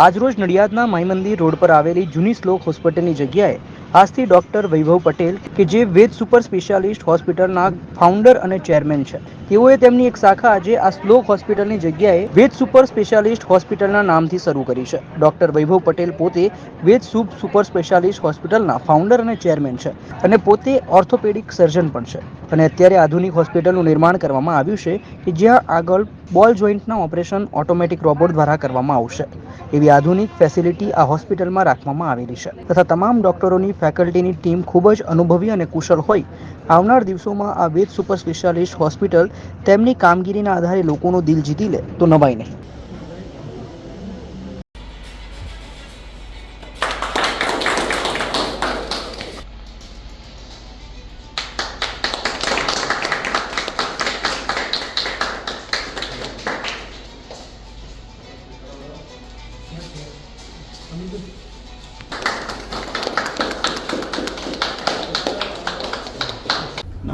આજરોજ નડિયાદના માઈ મંદિર રોડ પર આવેલી જૂની શ્લોક હોસ્પિટલની જગ્યાએ આજથી ડૉક્ટર વૈભવ પટેલ, કે જે વેદ સુપર સ્પેશિયાલિસ્ટ હોસ્પિટલના ફાઉન્ડર અને ચેરમેન છે. તેઓએ તેમની એક શાખા આજે આ શ્લોક હોસ્પિટલની જગ્યાએ વેદ સુપર સ્પેશિયાલિસ્ટ હોસ્પિટલના નામથી શરૂ કરી છે. ડૉક્ટર વૈભવ પટેલ પોતે વેદ સુપ સુપર સ્પેશિયાલિસ્ટ હોસ્પિટલના ફાઉન્ડર અને ચેરમેન છે અને પોતે ઓર્થોપેડિક સર્જન પણ છે. અને અત્યારે આધુનિક હોસ્પિટલનું નિર્માણ કરવામાં આવ્યું છે કે જ્યાં આગળ બોલ જોઈન્ટના ઓપરેશન ઓટોમેટિક રોબોટ દ્વારા કરવામાં આવશે. એવી આધુનિક ફેસિલિટી આ હોસ્પિટલમાં રાખવામાં આવેલી છે. તથા તમામ ડોક્ટરોની ફેકલ્ટીની ટીમ ખૂબ જ અનુભવી અને કુશળ હોય. આવનાર દિવસોમાં આ વેદ સુપર સ્પેશિયાલિસ્ટ હોસ્પિટલ તેમની કામગીરીના આધારે લોકોનું દિલ જીતી લે, તો નવાય નહીં.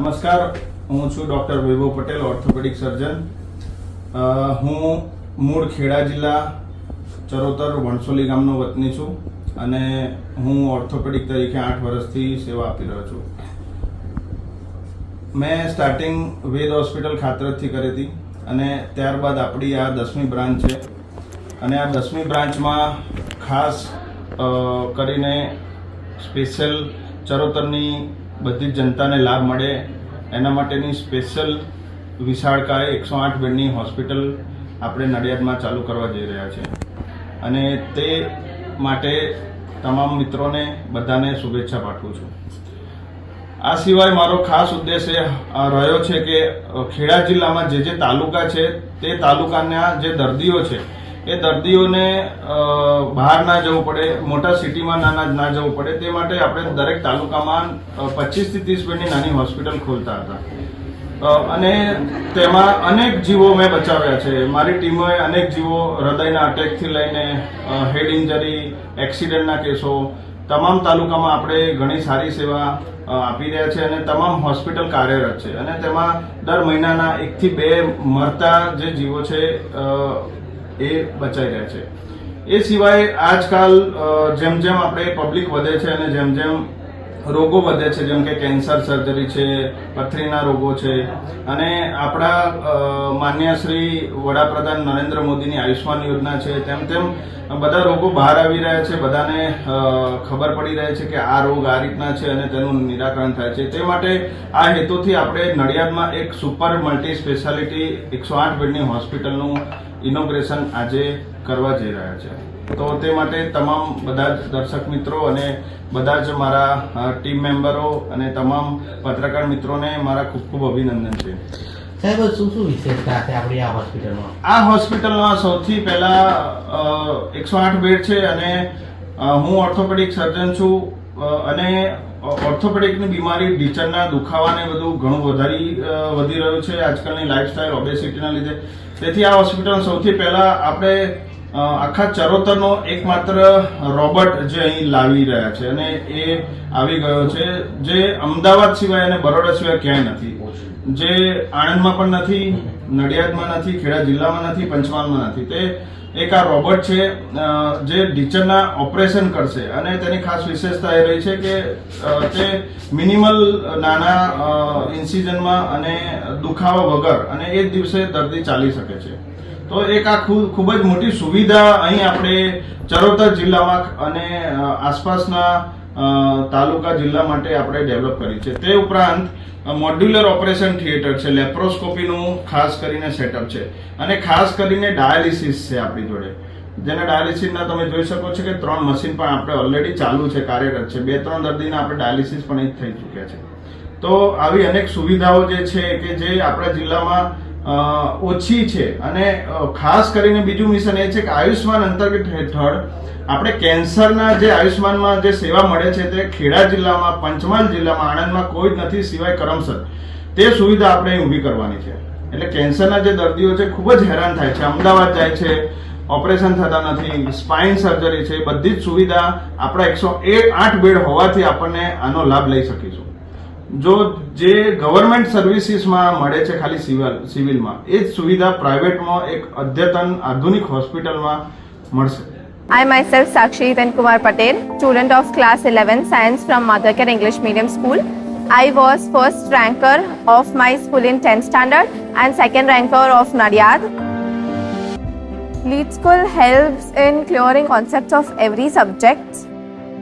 નમસ્કાર. હું છું doctor Vaibhav Patel orthopaedic surgeon હું મૂળ ખેડા જિલ્લા ચરોતર વણસોલી ગામનો વતની છું અને હું ઓર્થોપેડિક તરીકે આઠ વર્ષથી સેવા આપી રહ્યો છું. મેં સ્ટાર્ટિંગ વેદ હોસ્પિટલ ખાતરથી કરી હતી અને ત્યારબાદ આપણી આ દસમી બ્રાન્ચ છે. અને આ દસમી બ્રાન્ચમાં ખાસ કરીને સ્પેશિયલ ચરોતરની બધી જ જનતાને લાભ મળે એના માટેની સ્પેશિયલ વિશાળકાય એકસો આઠ બેડની હોસ્પિટલ આપણે નડિયાદમાં ચાલુ કરવા જઈ રહ્યા છે. અને તે માટે તમામ મિત્રોને બધાને શુભેચ્છા પાઠવું છું. આ સિવાય મારો ખાસ ઉદ્દેશ એ રહ્યો છે કે ખેડા જિલ્લામાં જે જે તાલુકા છે, તે તાલુકાના જે દર્દીઓ છે એ દર્દીઓને બહાર ના જવું પડે, મોટા સિટીમાં નાના ના- જવું પડે, તે માટે આપણે દરેક તાલુકામાં પચીસથી ત્રીસ બેડની નાની હોસ્પિટલ ખોલતા હતા. અને તેમાં અનેક જીવો મેં બચાવ્યા છે. મારી ટીમોએ અનેક જીવો હૃદયના અટેકથી લઈને હેડ ઇન્જરી એક્સિડન્ટના કેસો, તમામ તાલુકામાં આપણે ઘણી સારી સેવા આપી રહ્યા છે અને તમામ હોસ્પિટલ કાર્યરત છે. અને તેમાં દર મહિનાના એકથી બે મરતા જે જીવો છે એ બચાઈ રહ્યા છે. એ સિવાય આજકાલ જેમ જેમ આપણે પબ્લિક વધે છે અને જેમ જેમ રોગો વધે છે, જેમ કે કેન્સર સર્જરી છે, પથરીના રોગો છે, અને આપણા માન્ય શ્રી વડાપ્રધાન નરેન્દ્ર મોદીની આયુષ્માન યોજના છે, તેમ તેમ બધા રોગો બહાર આવી રહ્યા છે, બધાને ખબર પડી રહી છે કે આ રોગ આ રીતના છે અને તેનું નિરાકરણ થાય છે. તે માટે આ હેતુથી આપણે નડિયાદમાં એક સુપર મલ્ટી સ્પેશિયાલિટી એકસો આઠ બેડની હોસ્પિટલનું ઇનોગ્રેશન આજે કરવા જઈ રહ્યા છે. તો તે માટે તમામ બધા જ દર્શક મિત્રો અને બધા જ મારા ટીમ મેમ્બરો અને તમામ પત્રકાર મિત્રોને મારા ખૂબ ખૂબ અભિનંદન છે. સાહેબ શું શું વિશેષતા છે આપણી આ હોસ્પિટલમાં? આ હોસ્પિટલમાં સૌથી પહેલા એકસો આઠ બેડ છે અને હું ઓર્થોપેડિક સર્જન છું અને ઓર્થોપેડિકની બીમારી ઢીચરના દુખાવાને બધું ઘણું વધારી વધી રહ્યું છે આજકાલની લાઈફસ્ટાઈલ ઓબેસિટીના લીધે. તેથી આ હોસ્પિટલ સૌથી પહેલા આપણે આખા ચરોતરનો એકમાત્ર રોબોટ જે અહીં લાવી રહ્યા છે અને એ આવી ગયો છે, જે અમદાવાદ સિવાય અને બરોડા સિવાય ક્યાંય નથી. જે આણંદમાં પણ નથી, નડિયાદમાં નથી, ખેડા જિલ્લામાં નથી, પંચમહાલમાં નથી. તે એક આ રોબોટ છે જે ઢીચણના ઓપરેશન કરશે. અને તેની ખાસ વિશેષતા એ રહી છે કે તે મિનિમલ નાના ઇન્સિઝનમાં અને દુખાવા વગર અને એ જ દિવસે દર્દી ચાલી શકે છે. તો એક આ ખૂબ જ મોટી સુવિધા અહીં આપણે ચરોતર જિલ્લામાં અને આસપાસના તાલુકા જિલ્લા માટે આપણે ડેવલપ કરી છે. તે ઉપરાંત મોડ્યુલર ઓપરેશન થિયેટર છે, લેપ્રોસ્કોપીનું ખાસ કરીને સેટઅપ છે. અને ખાસ કરીને ડાયાલિસિસ છે આપણી જોડે. જેના ડાયાલિસિસના તમે જોઈ શકો છો કે ત્રણ મશીન પણ આપણે ઓલરેડી ચાલુ છે, કાર્યરત છે. બે, ત્રણ દર્દીના આપણે ડાયાલિસિસ પણ થઈ ચૂક્યા છે. તો આવી અનેક સુવિધાઓ જે છે કે જે આપણા જિલ્લામાં ઓછી છે. અને ખાસ કરીને બીજું મિશન એ છે કે આયુષ્માન અંતર્ગત હેઠળ આપણે કેન્સરના જે આયુષ્માનમાં જે સેવા મળે છે તે ખેડા જિલ્લામાં, પંચમહાલ જિલ્લામાં આણંદમાં કોઈ જ નથી સિવાય કરમસર તે સુવિધા આપણે ઊભી કરવાની છે. એટલે કેન્સરના જે દર્દીઓ છે ખૂબ જ હેરાન થાય છે. અમદાવાદ જાય છે, ઓપરેશન થતા નથી, સ્પાઇન સર્જરી છે, બધી જ સુવિધા આપણા એકસો આઠ બેડ હોવાથી આપણને આનો લાભ લઈ શકીશું. જો જે ગવર્મેન્ટ સર્વિસીસમાં મળે છે ખાલી સિવિલ સિવિલમાં એ જ સુવિધા પ્રાઇવેટમાં એક અદ્યતન આધુનિક હોસ્પિટલમાં મળશે I myself, Sakshi Then Kumar Patel, student of class 11 science from Mothercare English Medium School. I was first ranker of my school in 10th standard and second ranker of Nadiad. Lead School helps in clearing concepts of every subject.